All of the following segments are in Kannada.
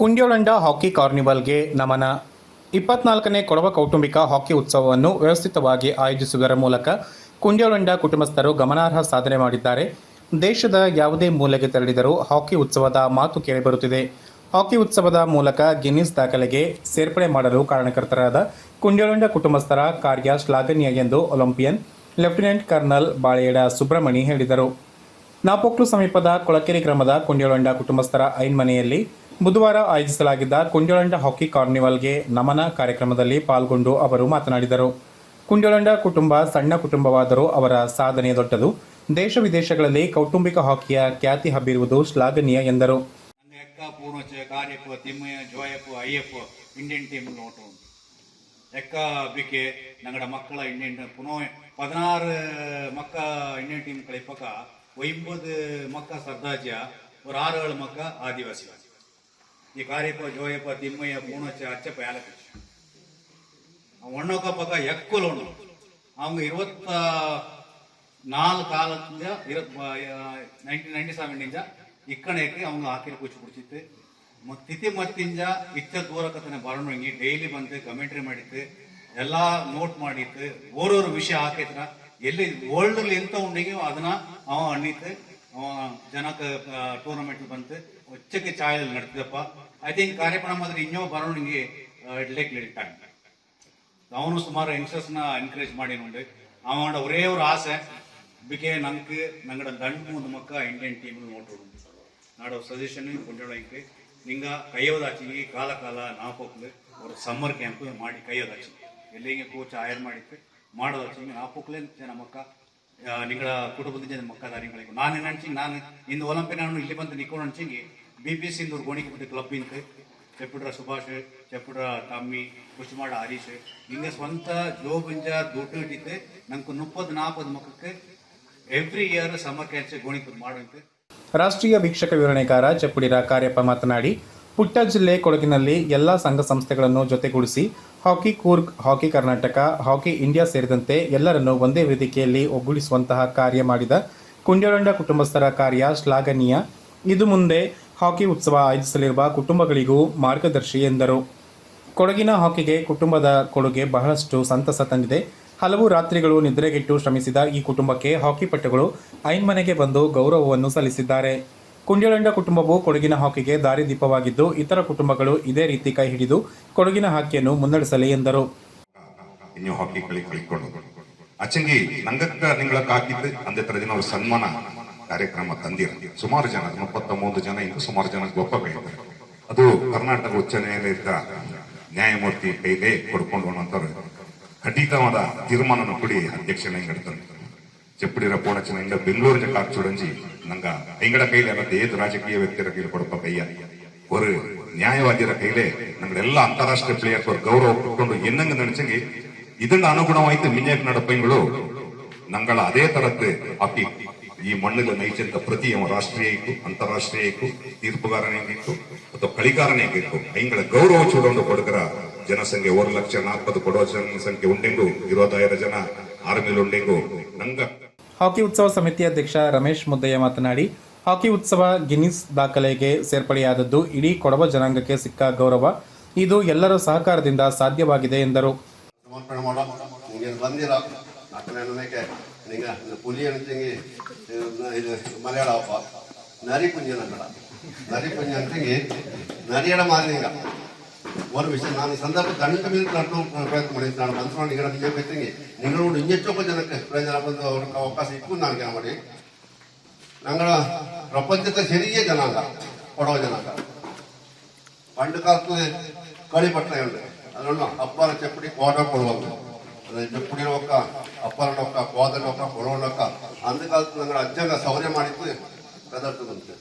ಕುಂಡ್ಯೋಳಂಡ ಹಾಕಿ ಕಾರ್ನಿವಲ್ಗೆ ನಮನ. ಇಪ್ಪತ್ನಾಲ್ಕನೇ ಕೊಡವ ಕೌಟುಂಬಿಕ ಹಾಕಿ ಉತ್ಸವವನ್ನು ವ್ಯವಸ್ಥಿತವಾಗಿ ಆಯೋಜಿಸುವುದರ ಮೂಲಕ ಕುಂಡ್ಯೋಳಂಡ ಕುಟುಂಬಸ್ಥರು ಗಮನಾರ್ಹ ಸಾಧನೆ ಮಾಡಿದ್ದಾರೆ. ದೇಶದ ಯಾವುದೇ ಮೂಲೆಗೆ ತೆರಳಿದರೂ ಹಾಕಿ ಉತ್ಸವದ ಮಾತು ಕೇಳಿಬರುತ್ತಿದೆ. ಹಾಕಿ ಉತ್ಸವದ ಮೂಲಕ ಗಿನ್ನಿಸ್ ದಾಖಲೆಗೆ ಸೇರ್ಪಡೆ ಮಾಡಲು ಕಾರಣಕರ್ತರಾದ ಕುಂಡ್ಯೋಳಂಡ ಕುಟುಂಬಸ್ಥರ ಕಾರ್ಯ ಶ್ಲಾಘನೀಯ ಎಂದು Olympian lieutenant colonel Baleyada Subramani ಹೇಳಿದರು. ನಾಪೊಕ್ಲು ಸಮೀಪದ ಕೊಳಕೆರೆ ಗ್ರಾಮದ ಕುಂಡ್ಯೋಳಂಡ ಕುಟುಂಬಸ್ಥರ ಐನ್ ಮನೆಯಲ್ಲಿ ಬುಧವಾರ ಆಯೋಜಿಸಲಾಗಿದ್ದ ಕುಂಜೋಳಂಡ ಹಾಕಿ ಕಾರ್ನಿವಲ್ಗೆ ನಮನ ಕಾರ್ಯಕ್ರಮದಲ್ಲಿ ಪಾಲ್ಗೊಂಡು ಅವರು ಮಾತನಾಡಿದರು. ಕುಂಜೋಳಂಡ ಕುಟುಂಬ ಸಣ್ಣ ಕುಟುಂಬವಾದರೂ ಅವರ ಸಾಧನೆ ದೊಡ್ಡದು. ದೇಶ ವಿದೇಶಗಳಲ್ಲಿ ಕೌಟುಂಬಿಕ ಹಾಕಿಯ ಖ್ಯಾತಿ ಹಬ್ಬಿರುವುದು ಶ್ಲಾಘನೀಯ ಎಂದರು. ಮಕ್ಕಳ ಪುನಃ ಪದಿನಾರು ಮಕ್ಕ ಇಂಡಿಯನ್ ಟೀಮ್ ಕಳಿಪಕ್ಕ ಒಂಬತ್ತು ಮಕ್ಕ ಸರ್ದಾಜ್ಯ ಒಂದು ಆರು ಏಳು ಮಕ್ಕ ಈ ಕಾರ್ಯಪ್ಪ ಜೋಯಪ್ಪ ತಿಮ್ಮಯ್ಯ ಪೂಣಚ್ಚ ಅಚ್ಚಪ್ಪ ಯಾಲಕ ಒಣ್ಣೊಕ್ಕ ಪಕ್ಕ ಎಕ್ಕಲು அவங்க இருபத்த நாலு காலத்துல நைன்டீன் நைன்டி செவன் நிஞ்சா ಇಕ್ಕಣಕ್ಕೆ அவங்க ಹಾಕಿರ ಕೂಚು ಕುಡಿಸಿತ್ತು ಮತ್ತು ತಿಥಿ ಮತ್ತಿಂಜ ಇಚ್ಚ ದೂರಕತನ ಬರೋಣಂಗಿ ಡೈಲಿ ಬಂದು ಕಮೆಂಟ್ರಿ ಮಾಡಿತ್ತು ಎಲ್ಲ ನೋಟ್ ಮಾಡಿತ್ತು ಓರೋರು ವಿಷಯ ಹಾಕಿದ್ರ ಎಲ್ಲಿ ವರ್ಲ್ಡ್ ಎಂತ ಉಂಡಿಗೆ ಅದನ್ನ ಅವ ಅಣ್ಣಿತ್ತು ಅವ ಜನಕ ಟೂರ್ನಮೆಂಟ್ ಬಂತು ಒಚ್ಚಕ್ಕೆ ಚಾಯಲ್ ನಡೆತಿದಪ್ಪ ಐ ಥಿಂಕ್ ಕಾರ್ಯಕ್ರಮ ಮಾತ್ರ ಇನ್ನೂ ಬರೋಣಂಗೆ ಇಡ್ಲಿಕ್ಕೆ ಟೈಮ್ ಅವನು ಸುಮಾರು ಯಂಗ್ಸ್ಟರ್ಸ್ನ ಎನ್ಕರೇಜ್ ಮಾಡಿನುಂಡು ಅವನ ஒரே ஒரு ஆசை ಬಿಕೆ ನಂಗೆ ನಂಗಡ ದಂಡು ಮುಂದೆ ಮಕ್ಕ ಇಂಡಿಯನ್ ಟೀಮ್ ನೋಟೋಡು ನಾಡೋ ಸಜೆಷನ್ ಕೊಂಡೊಳಗೆ ನಿಂಗ ಕೈಯೋದಾಚಿ ಕಾಲ ಕಾಲ ನಾಪೋಕ್ಲು ஒரு ಸಮ್ಮರ್ ಕ್ಯಾಂಪ್ ಮಾಡಿ ಕೈಯೋದಾಚಿ ಎಲ್ಲಿಗೆ ಕೋಚ್ ಆಯರ್ ಮಾಡಿತ್ತು ಮಾಡೋದಾಚಿ ನಾಪೋಕ್ಲೆ ಜನ ಮಕ್ಕ ಆ, ನಿಗಳ ಕುಟುಂಬದ ಜನ ಮಕ್ಕದಾರಿಗಳಿಗೂ ನಾನು ಏನಂಚಿ ನಾನು ಇಂದು ನಾನು ಇಲ್ಲಿ ಬಂದು ನಿಕ್ಕೊಂಡು ಅನ್ಸಿಂಗಿ ಬಿ ಪಿ ಸಿ ಇಂದು ಗೋಣಿಗೆ ಬಂದು ಕ್ಲಬ್ ಇಂತ ಚೆಪ್ಪುಡ್ರ ಸುಭಾಷ್, ಚೆಪ್ಪುಡ್ರ ತಮ್ಮಿ ಕುಷ್ಮಾಡ ಹರೀಶ್. ಹಿಂಗ ಸ್ವಂತ ಜೋಬಿಂಜ ದೊಡ್ಡ ಇಟ್ಟಿದ್ದೆ ನಂಗೆ ಮುಪ್ಪದು ನಾಲ್ಪದು ಮಕ್ಕಕ್ಕೆ ಎವ್ರಿ ಇಯರ್ ಸಮರ್ ಕ್ಯಾಚ್ ಗೋಣಿಪುರ್ ಬಂದು ರಾಷ್ಟ್ರೀಯ ವೀಕ್ಷಕ ವಿವರಣೆಕಾರ ಚಪ್ಪುಡಿರ ಕಾರ್ಯಪ್ಪ ಮಾತನಾಡಿ ಪುಟ್ಟ ಜಿಲ್ಲೆ ಕೊಡಗಿನಲ್ಲಿ ಎಲ್ಲ ಸಂಘ ಸಂಸ್ಥೆಗಳನ್ನು ಜೊತೆಗೂಡಿಸಿ hockey Coorg, hockey Karnataka, hockey India ಸೇರಿದಂತೆ ಎಲ್ಲರನ್ನೂ ಒಂದೇ ವೇದಿಕೆಯಲ್ಲಿ ಒಗ್ಗೂಡಿಸುವಂತಹ ಕಾರ್ಯ ಮಾಡಿದ ಕುಂಡ್ಯೊಳಂಡ ಕುಟುಂಬಸ್ಥರ ಕಾರ್ಯ ಶ್ಲಾಘನೀಯ. ಇದು ಮುಂದೆ ಹಾಕಿ ಉತ್ಸವ ಆಯೋಜಿಸಲಿರುವ ಕುಟುಂಬಗಳಿಗೂ ಮಾರ್ಗದರ್ಶಿ ಎಂದರು. ಕೊಡಗಿನ ಹಾಕಿಗೆ ಕುಟುಂಬದ ಕೊಡುಗೆ ಬಹಳಷ್ಟು ಸಂತಸ ತಂದಿದೆ. ಹಲವು ರಾತ್ರಿಗಳು ನಿದ್ರೆಗೆಟ್ಟು ಶ್ರಮಿಸಿದ ಈ ಕುಟುಂಬಕ್ಕೆ ಹಾಕಿ ಪಟುಗಳು ಐನ್ಮನೆಗೆ ಬಂದು ಗೌರವವನ್ನು ಸಲ್ಲಿಸಿದ್ದಾರೆ. ಕುಂಡ್ಯಳಂಡ ಕುಟುಂಬವು ಕೊಡಗಿನ ಹಾಕಿಗೆ ದಾರಿದೀಪವಾಗಿದ್ದು ಇತರ ಕುಟುಂಬಗಳು ಇದೇ ರೀತಿ ಕೈ ಹಿಡಿದು ಕೊಡಗಿನ ಹಾಕಿಯನ್ನು ಮುನ್ನಡೆಸಲಿ ಎಂದರು. ಅಚ್ಚಂಗಿ ನಂಗಕ್ಕ ನಿಂಗಳ ಕಾಕಿದ್ದು, ಅಂದೇ ತರ ದಿನ ಅವ್ರ ಸನ್ಮಾನ ಕಾರ್ಯಕ್ರಮ ತಂದಿರ. ಸುಮಾರು ಜನ ಮುಪ್ಪತ್ತ ಮೂವತ್ತು ಜನ ಇಂದು ಸುಮಾರು ಜನ ಗೊಪ್ಪ ಬೆಳಿತಾರೆ ಅದು ಕರ್ನಾಟಕ ಉಚ್ಚ ನ್ಯಾಯಾಲಯದ ನ್ಯಾಯಮೂರ್ತಿ ಕೈಲೇ ಕೊಡ್ಕೊಂಡು ಅನ್ನೋಂಥವ್ರು ಖಂಡಿತವಾದ ತೀರ್ಮಾನ ಕೊಡಿ ಅಧ್ಯಕ್ಷನ ಹೆಂಗಡ್ತಾರೆ ಚಪ್ಪಡಿರ ಪೂರ್ಣಚನ ಬೆಂಗಳೂರಿನ ಕಾಕ್ ಚುಡಂಜಿ ನಂಗ எங்கட ಕೈಲೇ ಮತ್ತೆ ஏது ರಾಜಕೀಯ ವ್ಯಕ್ತಿರ ಕೈಲಿ ಕೊಡಪ್ಪ ಕೈಯ ஒரு ನ್ಯಾಯವಾದಿರ ಕೈಲೇ ನಮ್ಗೆ ಅಂತಾರಾಷ್ಟ್ರೀಯ ಪ್ಲೇಯರ್ಸ್ ಅವ್ರ ಗೌರವ ಕೊಟ್ಕೊಂಡು ಎನ್ನಂಗ ನಡೆಸಂಗಿ ಇದನ್ನ ಅನುಗುಣವಾಯ್ತು ಮಿನ್ಯಾಕ್ ನಡಪೈಗಳು ನಂಗಳ ಅದೇ ತರದ್ದು ಅಪಿ ಈ ಮಣ್ಣಿಗೆ ನೈಚಂತ ಪ್ರತಿ ಅವ ರಾಷ್ಟ್ರೀಯ ಇತ್ತು, ಅಂತಾರಾಷ್ಟ್ರೀಯ ಇತ್ತು ತೀರ್ಪುಗಾರನೇಗಿತ್ತು ಅಥವಾ ಕಳಿಗಾರನೇಗಿತ್ತು ಅವುಗಳ ಗೌರವ ಚೂಡೊಂದು ಕೊಡಗರ ಜನಸಂಖ್ಯೆ ಒಂದು ಲಕ್ಷ ನಾಲ್ಪತ್ತು ಕೊಡೋ ಜನಸಂಖ್ಯೆ ಉಂಡೆಂಗು ಇರುವತ್ತಾಯಿರ ಜನ ಆರ್ಮಿಲ್ ಉಂಡೆಂಗು. ನಂಗ ಹಾಕಿ ಉತ್ಸವ ಸಮಿತಿ ಅಧ್ಯಕ್ಷ ರಮೇಶ್ ಮುದ್ದಯ್ಯ ಮಾತನಾಡಿ, ಹಾಕಿ ಉತ್ಸವ ಗಿನ್ನಿಸ್ ದಾಖಲೆಗೆ ಸೇರ್ಪಡೆಯಾದದ್ದು ಇಡೀ ಕೊಡವ ಜನಾಂಗಕ್ಕೆ ಸಿಕ್ಕ ಗೌರವ. ಇದು ಎಲ್ಲರ ಸಹಕಾರದಿಂದ ಸಾಧ್ಯವಾಗಿದೆ ಎಂದರು. ಮಲಯಾಳ ವಿಷಯ ನಾನು ಈ ಸಂದರ್ಭ ದಂಡ ಮೇಲೆ ನಡ್ಕೊಂಡು ಪ್ರಯತ್ನ ಮಾಡಿದ್ದು ನಾನು ಮನಸ್ಸು ನಿಗಡ ನಿಜ ಬೇಕಿಂಗೆ ನಿಗಡ ಇನ್ನೆಚ್ಚಕ್ಕೂ ಜನಕ್ಕೆ ಪ್ರಯೋಜನ ಬಂದು ಅವ್ರಿಗೆ ಅವಕಾಶ ಇಟ್ಟು ನಾನು ಕೆಲವು ಮಾಡಿ ഞങ്ങൾ പ്രപഞ്ചത്തെ ചെറിയ ജനാങ്ക പുടവ ജനാങ്ക പണ്ട് കാലത്ത് കളിപ്പട്ടയുണ്ട് അതുകൊണ്ട് അപ്പാറ ചെപ്പടി കോട കൊള്ളുന്നു അത് ചെപ്പടിയിലൊക്കെ അപ്പാറിനൊക്കെ കോതലൊക്കെ കൊളവിലൊക്കെ അന്ന് കാലത്ത് ഞങ്ങൾ അജ്ജങ്ക സൗകര്യം മാണിക്ക് കതർത്തുന്നുണ്ട്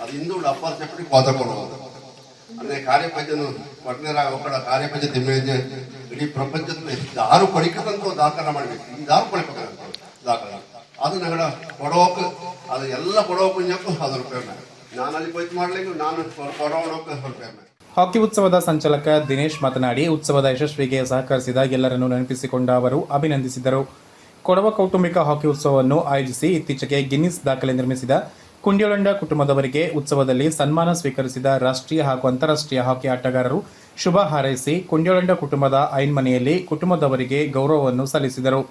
അത് ഇന്നുണ്ട് അപ്പാറ ചെപ്പടി കോത കൊള്ളുന്നത് ಅಂದ್ರೆ ಕಾರ್ಯಪಂಚನು ಪಟ್ನೇರ ಒಕ್ಕಡ ಕಾರ್ಯಪಂಚ ಮೇಲೆ ಇಡೀ ಪ್ರಪಂಚದಲ್ಲಿ ದಾರು ಪಡಿಕದಂತ ದಾಖಲೆ ಮಾಡ್ಬೇಕು. ದಾರು ಪಡಿಬೇಕಂತ ದಾಖಲೆ. ಅದು ನಗಡ ಕೊಡೋಕೆ, ಅದು ಎಲ್ಲ ಕೊಡೋಕೆ ಅದು ರೂಪಾಯಿ ನಾನು ಅಲ್ಲಿ ಪೈತ್ ಮಾಡ್ಲಿಕ್ಕೆ, ನಾನು ಕೊಡೋಣಕ್ಕೆ ರೂಪಾಯಿ ಹಾಕಿ ಉತ್ಸವದ ಸಂಚಾಲಕ ದಿನೇಶ್ ಮಾತನಾಡಿ, ಉತ್ಸವದ ಯಶಸ್ವಿಗೆ ಸಹಕರಿಸಿದ ಎಲ್ಲರನ್ನೂ ನೆನಪಿಸಿಕೊಂಡ ಅವರು ಅಭಿನಂದಿಸಿದರು. ಕೊಡವ ಕೌಟುಂಬಿಕ ಹಾಕಿ ಉತ್ಸವವನ್ನು ಆಯೋಜಿಸಿ ಇತ್ತೀಚೆಗೆ ಗಿನ್ನಿಸ್ ದಾಖಲೆ ನಿರ್ಮಿಸಿದ ಕುಂಡ್ಯೊಳಂಡ ಕುಟುಂಬದವರಿಗೆ ಉತ್ಸವದಲ್ಲಿ ಸನ್ಮಾನ ಸ್ವೀಕರಿಸಿದ ರಾಷ್ಟ್ರೀಯ ಹಾಗೂ ಅಂತಾರಾಷ್ಟ್ರೀಯ ಹಾಕಿ ಆಟಗಾರರು ಶುಭ ಹಾರೈಸಿ ಕುಂಡ್ಯೊಳಂಡ ಕುಟುಂಬದ ಐನ್ಮನೆಯಲ್ಲಿ ಕುಟುಂಬದವರಿಗೆ ಗೌರವವನ್ನು ಸಲ್ಲಿಸಿದರು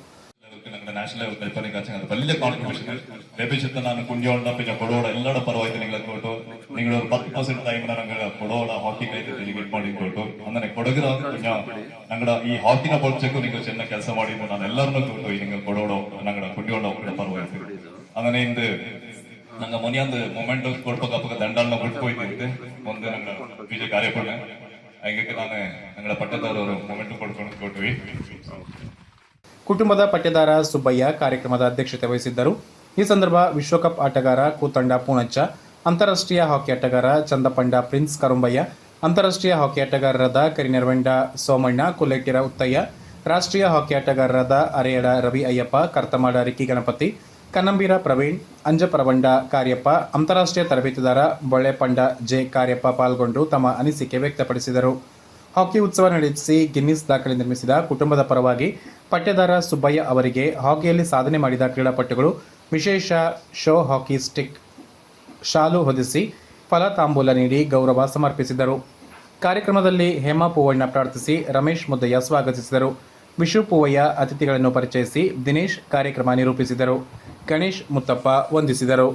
ലെവലിൽ ഞങ്ങളുടെ നാഷണൽ ലെവൽ കളിപ്പണി കാച്ച വലിയ കോൺട്രിബ്യൂഷൻ ലഭിച്ചിട്ട് ನಾನು ಕುಂಡಿಯೋಳ പിന്നെ ಕೊಡೋಡ ಎಲ್ಲರ ಪರವಾಗಿ ನಿಂಗಳ ಕೊಟ್ಟು നിങ്ങൾ ഒരു പത്ത് പെർസെന്റ് ടൈം ഞങ്ങൾ ಕೊಡೋಡ ಹಾಕಿ ಕೈ ಡೆಲಿಗೇಟ್ ಮಾಡಿ ಕೊಟ್ಟು ಅಂದ್ರೆ ಕೊಡಗಿರ ഞങ്ങളുടെ ಈ ಹಾಕಿನ ಬಳಸಕ್ಕೂ ನೀವು ಚೆನ್ನಾಗಿ ಕೆಲಸ ಮಾಡಿದ್ದು ನಾನು ಎಲ್ಲರನ್ನೂ ಕೊಟ್ಟು നിങ്ങൾ ಕೊಡೋಡ ഞങ്ങളുടെ ಕುಂಡಿಯೋಳ ಒಕ್ಕಡ ಪರವಾಗಿ അങ്ങനെ ಇಂದು ನಂಗೆ ಮನೆಯೊಂದು ಮೊಮೆಂಟ್ ಕೊಡ್ಬೇಕಾಗ ದಂಡಲ್ನ ಬಿಟ್ಕೊಯ್ತಿದ್ದೆ ಒಂದು ನನ್ನ ಬಿಜೆ ಕಾರ್ಯಕ್ರಮ. ಹಂಗಕ್ಕೆ ನಾನು ನಂಗಳ ಪಟ್ಟದವರು ಮೊಮೆಂಟ್ ಕೊಡ್ಕೊಂಡು ಕೊಟ್ವಿ. ಕುಟುಂಬದ ಪಟ್ಟೆದಾರ ಸುಬ್ಬಯ್ಯ ಕಾರ್ಯಕ್ರಮದ ಅಧ್ಯಕ್ಷತೆ ವಹಿಸಿದ್ದರು. ಈ ಸಂದರ್ಭ ವಿಶ್ವಕಪ್ ಆಟಗಾರ ಕೂತಂಡ ಪೂಣಚ್ಚ, ಅಂತಾರಾಷ್ಟ್ರೀಯ ಹಾಕಿ ಆಟಗಾರ ಚಂದಪಂಡ ಪ್ರಿನ್ಸ್ ಕರುಂಬಯ್ಯ, ಅಂತಾರಾಷ್ಟ್ರೀಯ ಹಾಕಿ ಆಟಗಾರರಾದ ಕರಿನೆರವೆಂಡ ಸೋಮಣ್ಣ ಕುಲೇಟಿರ ಉತ್ತಯ್ಯ, ರಾಷ್ಟ್ರೀಯ ಹಾಕಿ ಆಟಗಾರರಾದ ಅರೆಯಡ ರವಿ ಅಯ್ಯಪ್ಪ, ಕರ್ತಮಾಡ ರಿಕ್ಕಿ ಗಣಪತಿ ಕನ್ನಂಬೀರ ಪ್ರವೀಣ್, ಅಂಜಪರವಂಡ ಕಾರ್ಯಪ್ಪ, ಅಂತಾರಾಷ್ಟ್ರೀಯ ತರಬೇತುದಾರ ಬೊಳೆಪಂಡ ಜೆ ಕಾರ್ಯಪ್ಪ ಪಾಲ್ಗೊಂಡು ತಮ್ಮ ಅನಿಸಿಕೆ ವ್ಯಕ್ತಪಡಿಸಿದರು. ಹಾಕಿ ಉತ್ಸವ ನಡೆಸಿ ಗಿನ್ನಿಸ್ ದಾಖಲೆ ನಿರ್ಮಿಸಿದ ಕುಟುಂಬದ ಪರವಾಗಿ ಪಟ್ಟೆದಾರ ಸುಬ್ಬಯ್ಯ ಅವರಿಗೆ ಹಾಕಿಯಲ್ಲಿ ಸಾಧನೆ ಮಾಡಿದ ಕ್ರೀಡಾಪಟುಗಳು ವಿಶೇಷ ಶೋ ಹಾಕಿ ಸ್ಟಿಕ್ ಶಾಲು ಹೊದಿಸಿ ಫಲತಾಂಬೂಲ ನೀಡಿ ಗೌರವ ಸಮರ್ಪಿಸಿದರು. ಕಾರ್ಯಕ್ರಮದಲ್ಲಿ ಹೇಮಾ ಪೂವಣ್ಣ ಪ್ರಾರ್ಥಿಸಿ ರಮೇಶ್ ಮುದ್ದಯ್ಯ ಸ್ವಾಗತಿಸಿದರು. ವಿಶು ಪೂವಯ್ಯ ಅತಿಥಿಗಳನ್ನು ಪರಿಚಯಿಸಿ ದಿನೇಶ್ ಕಾರ್ಯಕ್ರಮ ನಿರೂಪಿಸಿದರು. ಗಣೇಶ್ ಮುತ್ತಪ್ಪ ವಂದಿಸಿದರು.